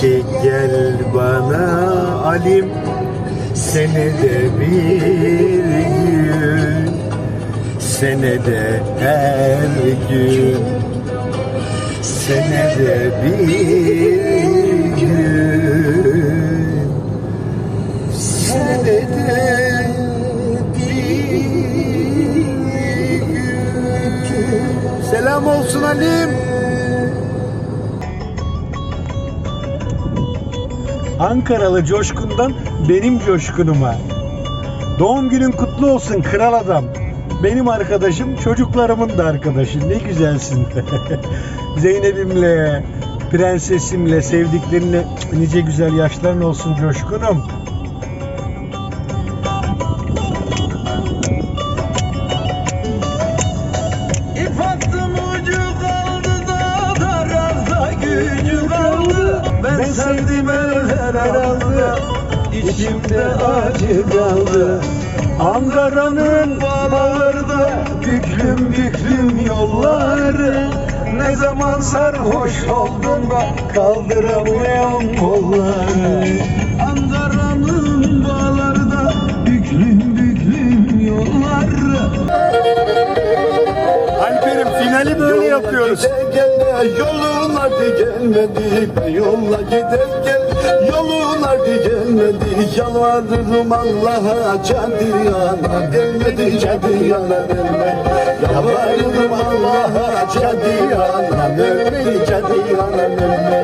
ki gel bana alim senede bir gün senede her gün senede bir gün senede bir gün. Selam olsun Alim Ankaralı Coşkun'dan benim Coşkun'uma. Doğum günün kutlu olsun kral adam. Benim arkadaşım çocuklarımın da arkadaşı. Ne güzelsin. Zeynep'imle, prensesimle, sevdiklerinle nice güzel yaşların olsun Coşkun'um. İp attım eller aldı içimde acı kaldı. Ankara'nın Bağlarda büklüm büklüm yolları. Ne zaman sarhoş oldum da kaldıramıyorum kolları Alper'im finali böyle yapıyoruz. Yolun hadi gelmedi yolla giderken yolun hadi gelmedi yalvarırım Allah'a cadiyana. Gelmedi cadiyana verme yalvarırım Allah'a cadiyana. Verme cadiyana verme